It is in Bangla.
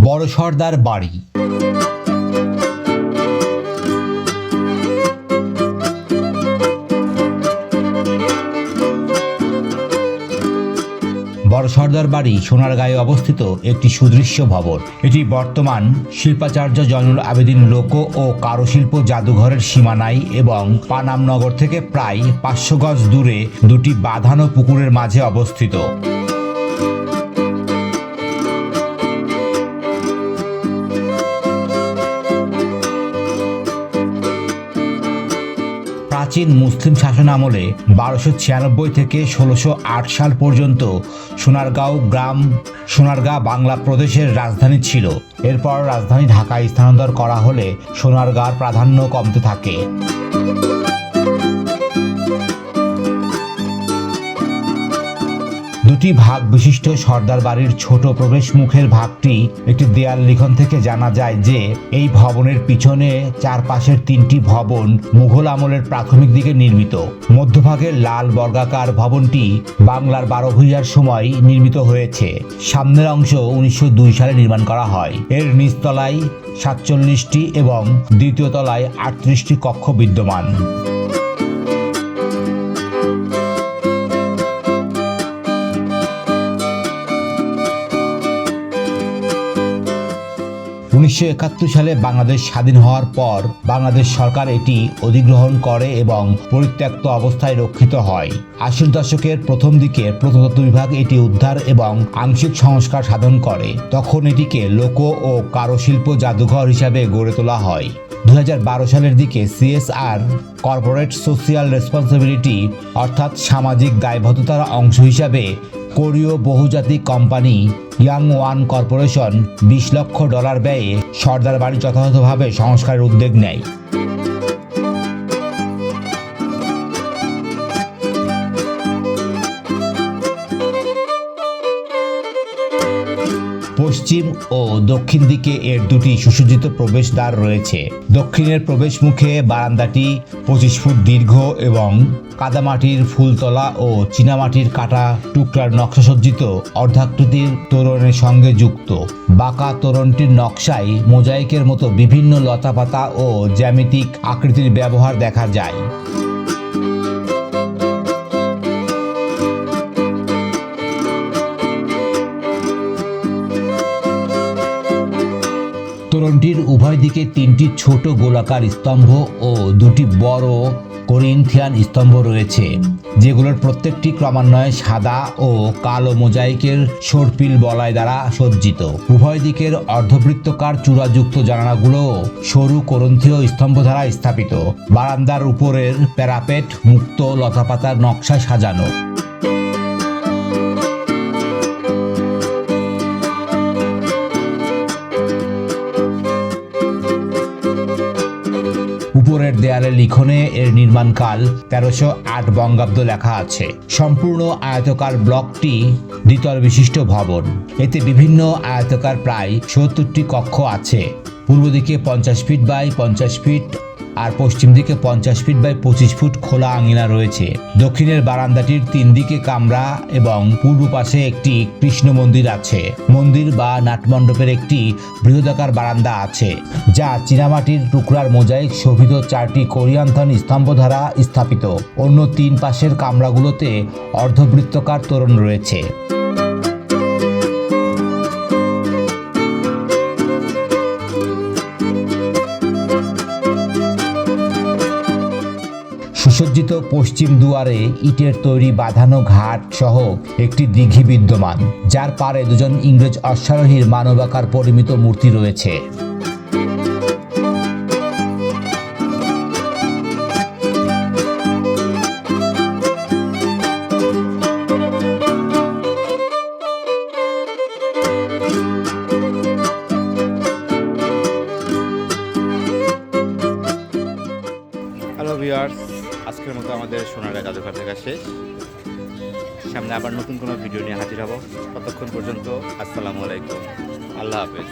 বড় সর্দার বাড়ি। বড় সর্দার বাড়ি সোনারগাঁয়ে অবস্থিত একটি সুদৃশ্য ভবন। এটি বর্তমান শিল্পাচার্য জয়নুল আবেদিন লোক ও কারুশিল্প জাদুঘরের সীমানায় এবং পানামনগর থেকে প্রায় পাঁচশো গজ দূরে দুটি বাঁধানো পুকুরের মাঝে অবস্থিত। প্রাচীন মুসলিম শাসন আমলে বারোশো ছিয়ানব্বই থেকে ষোলোশো আট সাল পর্যন্ত সোনারগাঁও গ্রাম, সোনারগাঁ বাংলা প্রদেশের রাজধানী ছিল। এরপর রাজধানী ঢাকায় স্থানান্তর করা হলে সোনারগাঁর প্রাধান্য কমতে থাকে। দুটি ভাগ বিশিষ্ট সর্দার বাড়ির ছোট প্রবেশ মুখের ভাগটি একটি দেয়াল লিখন থেকে জানা যায় যে এই ভবনের পিছনে চারপাশের তিনটি ভবন মুঘল আমলের প্রাথমিক দিকে নির্মিত। মধ্যভাগের লাল বর্গাকার ভবনটি বাংলার বারো ভূঁইয়ার সময় নির্মিত হয়েছে। সামনের অংশ উনিশশো দুই সালে নির্মাণ করা হয়। এর নিচতলায় সাতচল্লিশটি এবং দ্বিতীয় তলায় আটত্রিশটি কক্ষ বিদ্যমান। উনিশশো একাত্তর সালে বাংলাদেশ স্বাধীন হওয়ার পর বাংলাদেশ সরকার এটি অধিগ্রহণ করে এবং পরিত্যক্ত অবস্থায় রক্ষিত হয়। আশির দশকের প্রথম দিকে প্রত্নতত্ত্ব বিভাগ এটি উদ্ধার এবং আংশিক সংস্কার সাধন করে। তখন এটিকে লোক ও কারুশিল্প জাদুঘর হিসাবে গড়ে তোলা হয়। দু হাজার বারো সালের দিকে সিএসআর কর্পোরেট সোশিয়াল রেসপন্সিবিলিটি অর্থাৎ সামাজিক দায়বদ্ধতার অংশ হিসাবে কোরীয় বহুজাতিক কোম্পানি ইয়াং ওয়ান কর্পোরেশন বিশ লক্ষ ডলার ব্যয়ে সর্দার বাড়ি যথাযথভাবে সংস্কারের উদ্যোগ নেয়। পশ্চিম ও দক্ষিণ দিকে এর দুটি সুসজ্জিত প্রবেশদ্বার রয়েছে। দক্ষিণের প্রবেশ মুখে বারান্দাটি পঁচিশ ফুট দীর্ঘ এবং কাদামাটির ফুলতলা ও চীনামাটির কাটা টুকরার নকশাসজ্জিত অর্ধাকৃতির তোরণের সঙ্গে যুক্ত। বাঁকা তোরণটির নকশায় মোজাইকের মতো বিভিন্ন লতাপাতা ও জ্যামিতিক আকৃতির ব্যবহার দেখা যায়। তোরণটির উভয় দিকে তিনটি ছোট গোলাকার স্তম্ভ ও দুটি বড় করিন্থিয়ান স্তম্ভ রয়েছে, যেগুলোর প্রত্যেকটি ক্রমান্বয়ে সাদা ও কালো মোজাইকের সর্পিল বলয় দ্বারা সজ্জিত। উভয় দিকের অর্ধবৃত্তকার চূড়াযুক্ত জানালাগুলো সরু করন্থীয় স্তম্ভ দ্বারা স্থাপিত। বারান্দার উপরের প্যারাপেট মুক্ত লতাপাতার নকশা সাজানো। উপরের দেয়ালে লিখনে এর নির্মাণকাল তেরোশো আট বঙ্গাব্দ লেখা আছে। সম্পূর্ণ আয়তকার ব্লকটি দ্বিতল বিশিষ্ট ভবন। এতে বিভিন্ন আয়তকার প্রায় সত্তরটি কক্ষ আছে। পূর্ব দিকে পঞ্চাশ ফিট বাই পঞ্চাশ ফিট আর পশ্চিম দিকে পঞ্চাশ ফিট বাই পঁচিশ ফুট খোলা আঙিনা রয়েছে। দক্ষিণের বারান্দাটির তিন দিকে কামরা এবং পূর্ব পাশে একটি কৃষ্ণ মন্দির আছে। মন্দির বা নাটমণ্ডপের একটি বৃহদাকার বারান্দা আছে, যা চীনামাটির টুকরার মোজাইক শোভিত চারটি কোরিয়ান্থন স্তম্ভ দ্বারা স্থাপিত। অন্য তিন পাশের কামরাগুলোতে অর্ধবৃত্তকার তোরণ রয়েছে। সুসজ্জিত পশ্চিম দুয়ারে ইটের তৈরি বাঁধানো ঘাট সহ একটি দিঘি বিদ্যমান। যার পারে দুজন ইংরেজ অশ্বারোহীর মানবাকার পরিমিত মূর্তি রয়েছে। আজকের মতো আমাদের সোনারা জাদুঘর দেখা শেষ। সামনে আবার নতুন কোনো ভিডিও নিয়ে হাজির হব। ততক্ষণ পর্যন্ত আসসালামু আলাইকুম। আল্লাহ হাফেজ।